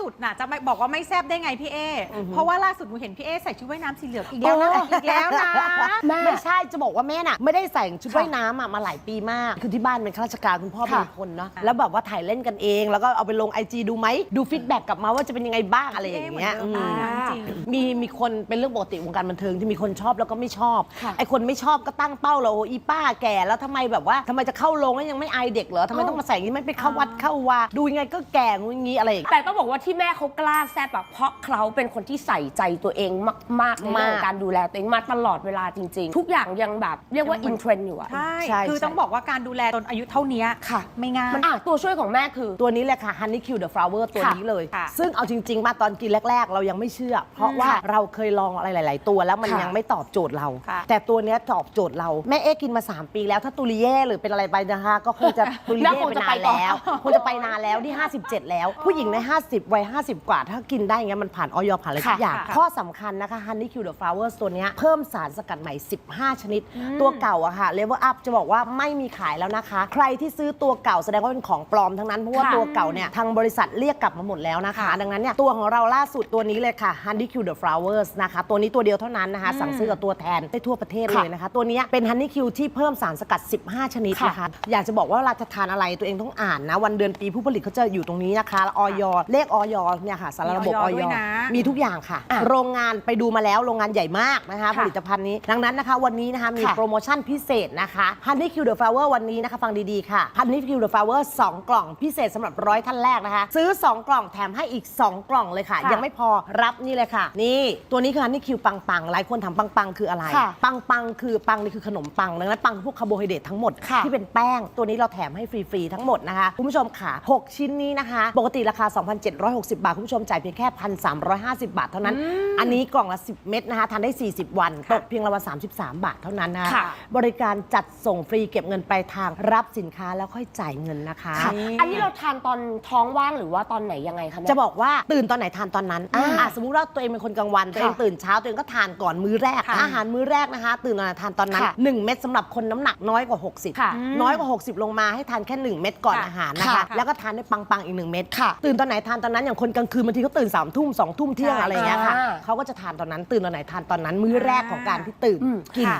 สุดน่ะจะไม่บอกว่าไม่แซบได้ไงพี่เออือหือเพราะว่าล่าสุดหนูเห็นพี่เอใส่ชุดว่ายน้ำสีเหลืองอีกแล้วนะอีกแล้วนะแม่ไม่ใช่จะบอกว่าแม่น่ะ ไม่ได้ใส่ชุดว่ายน้ำอะมาหลายปีมาก คือที่บ้านเป็นข้าราชการคุณพ่อเป็นค่ะคนเนาะแล้วแบบว่าถ่ายเล่นกันเอง แล้วก็เอาไปลงไอจีดูไหมดูฟีดแบ็กกลับมาว่าจะเป็นยังไงบ้างอะไรอย่างเงี้ยพี่เอ๊เหมือนเดิมอืมนะจริงมีมีคนเป็นเรื่องปกติวงการบันเทิงที่มีคนชอบแล้วก็ไม่ชอบค่ะไอคนไม่ชอบก็ตั้งเป้าเราโอ้อีป้าแก่แล้วทำไมแบบว่าทำไมจะเข้าโรงแล้วยังไม่อายเด็กเหรอทำไมต้องมาใส่อย่างนี้ไม่ไปเข้าวัดเข้าวาดูยังไงก็แก่งูอย่างงี้อะไรอย่างเงี้ยแต่ต้องบอกว่าที่แม่เขากล้าแซบอะเพราะเขาเป็นคนที่ใส่ใจตัวเองมากๆในเรื่องของมากการดูแลตัวเองมาตลอดเวลาจริง ๆ ทุกอย่างยังแบบเรียกว่าอินเทรนด์อยู่อะใช่ ใช่คือใช่ ต้องบอกว่าการดูแลตนอายุเท่านี้ค่ะ ไม่ง่าย มันอะตัวช่วยของแม่คือ ตัวนี้เลยค่ะ Honey Q the Flower ตัวค่ะนี้เลย ค่ะ ซึ่งเอาจริง ๆ มาตอนกินแรก ๆ เรายังไม่เชื่อ เพราะว่าค่ะเราเคยลองอะไรหลาย ๆ ตัวแล้วมันค่ะยังไม่ตอบโจทย์เรา ค่ะ แต่ตัวเนี้ยตอบโจทย์เรา แม่เอ๊กินมา 3 ปีแล้วถ้าตุลิเย่หรือเป็นอะไรไปนะคะ ก็คงจะ ตุลิแล้วเย่คงไปจะนาไปนต่อแล้วคงจะไปนานแล้วที่ 57 แล้ว ผู้หญิงใน 50 วัย50 กว่า ถ้ากินได้อย่างเงี้ยมันผ่านออยผ่านอะไรทุกอย่างค่ะข้อสำคัญนะคะ Honey Q the Flowers ตัวเนี้ยเพิ่มสารสกัดใหม่ 15 ชนิด ตัวเก่าอะค่ะ Level Up จะบอกว่าไม่มีขายแล้วนะคะ ใครที่ซื้อตัวเก่าแสดงว่าเป็นของปลอมทั้งนั้นเพราะว่าค่ะ ตัวเก่าเนี่ยทางบริษัทเรียกกลับมาหมดแล้วนะคะค่ะดังนั้นเนี่ยตัวของเราล่าสุดตัวนี้เลยค่ะ Honey Q the Flowers นะคะตัวนี้ตัวเดียวเท่านั้นนะคะสั่งซื้อกับตัวแทนได้ทั่วประเทศเลยนะคะ ตัวเนี้ยเป็น Honey Q ที่เพิ่มสารสกัด 15 ชนิดค่ะนะคะ อยากจะบอกว่าเวลาจะทานอะไรตัวเองต้องอ่านนะ วันเดือนปีผู้ผลิตเขาจะอยู่ตรงนี้นะคะออยเลขออยเนี่ยค่ะสารระบบมีออออยยด้วยนะมีทุกอย่างค่ะ อะโรงงานไปดูมาแล้วโรงงานใหญ่มากนะคะค่ะผลิตภัณฑ์นี้ดังนั้นนะคะวันนี้นะคะมีค่ะ โปรโมชั่นพิเศษนะคะ Honey Q the Flower วันนี้นะคะฟังดีๆค่ะ Honey Q the Flower 2กล่องพิเศษสำหรับร้อยท่านแรกนะคะ ซื้อ 2 กล่องแถมให้อีก 2 กล่องเลยค่ะ ค่ะยังไม่พอรับนี่เลยค่ะ นี่ตัวนี้คือ Honey Q ปังปังๆหลายคนถามปังปังๆคืออะไร ค่ะ ปังปังๆคือปังนี่คือขนมปังดังนั้นปังคือพวกคาร์โบไฮเดรตทั้งหมดค่ะ ที่เป็นแป้งตัวนี้เราแถมให้ฟรีๆทั้งหมดนะคะคุณผู้ชมค่ะ6ชิ้นนี้นะคะ ปกติราคา2,760 บาท คุณผู้ชมจ่ายเพียงแค่ 1,350 บาทเท่านั้น อันนี้กล่องละ 10 เม็ดนะคะทานได้ 40 วัน ตกเพียงละวัน33 บาทเท่านั้นนะคะค่ะบริการจัดส่งฟรีเก็บเงินปลายทางรับสินค้าแล้วค่อยจ่ายเงินนะคะ ค่ะ อันนี้เราทานตอนท้องว่างหรือว่าตอนไหนยังไงคะแม่ จะบอกว่าตื่นตอนไหนทานตอนนั้นอ่าอะสมมุติว่าตัวเองเป็นคนกลางวันตัวเองค่ะตื่นเช้าตัวเองก็ทานก่อนมื้อแรก ค่ะอาหารมื้อแรกนะคะ ตื่นตอนไหนทานตอนนั้น ค่ะ1 เม็ดสำหรับคนน้ำหนักน้อยกว่า60ค่ะน้อยกว่า 60 ลงมาให้ทานแค่ 1 เม็ดก่อนค่ะอาหารนะคะ ค่ะแล้วก็ทานได้ปังๆอีก 1 เม็ดค่ะ ตื่นตอนไหนทานตอนนั้นอย่างคนกลางคืนบางทีเขาตื่น3ามทุ่มสองทุ่มเที่ยงใช่อะไรอย่างเงี้ยค่ะอ่าเขาก็จะทานตอนนั้นตื่นตอนไหนทานตอนนั้นมื้อแรกของการที่ตื่นอืมกินค่ะ